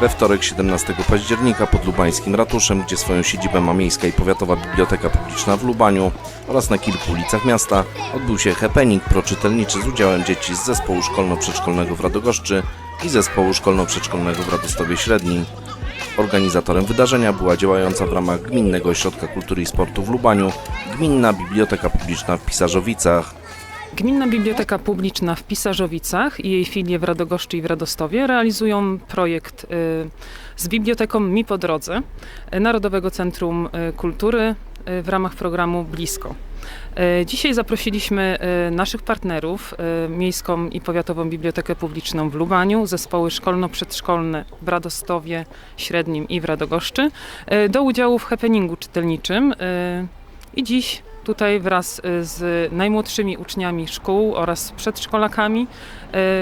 We wtorek 17 października pod lubańskim ratuszem, gdzie swoją siedzibę ma Miejska i Powiatowa Biblioteka Publiczna w Lubaniu oraz na kilku ulicach miasta, odbył się happening proczytelniczy z udziałem dzieci z zespołu szkolno-przedszkolnego w Radogoszczy i zespołu szkolno-przedszkolnego w Radostowie Średnim. Organizatorem wydarzenia była działająca w ramach Gminnego Ośrodka Kultury i Sportu w Lubaniu Gminna Biblioteka Publiczna w Pisarzowicach. Gminna Biblioteka Publiczna w Pisarzowicach i jej filie w Radogoszczy i w Radostowie realizują projekt y, z Biblioteką Mi po drodze y, Narodowego Centrum y, Kultury w ramach programu Blisko. Dzisiaj zaprosiliśmy naszych partnerów, Miejską i Powiatową Bibliotekę Publiczną w Lubaniu, zespoły szkolno-przedszkolne w Radostowie Średnim i w Radogoszczy do udziału w happeningu czytelniczym. I dziś tutaj wraz y, z najmłodszymi uczniami szkół oraz przedszkolakami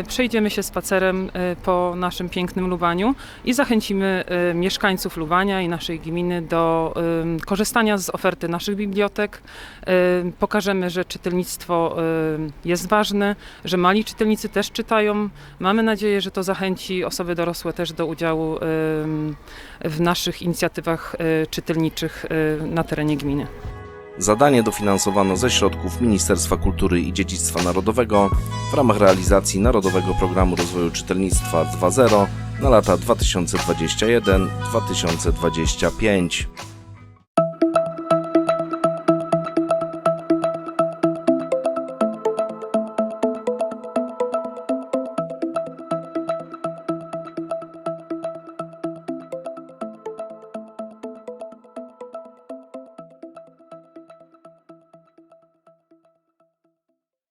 y, przejdziemy się spacerem y, po naszym pięknym Lubaniu i zachęcimy mieszkańców Lubania i naszej gminy do korzystania z oferty naszych bibliotek. Pokażemy, że czytelnictwo jest ważne, że mali czytelnicy też czytają. Mamy nadzieję, że to zachęci osoby dorosłe też do udziału w naszych inicjatywach czytelniczych na terenie gminy. Zadanie dofinansowano ze środków Ministerstwa Kultury i Dziedzictwa Narodowego w ramach realizacji Narodowego Programu Rozwoju Czytelnictwa 2.0 na lata 2021-2025.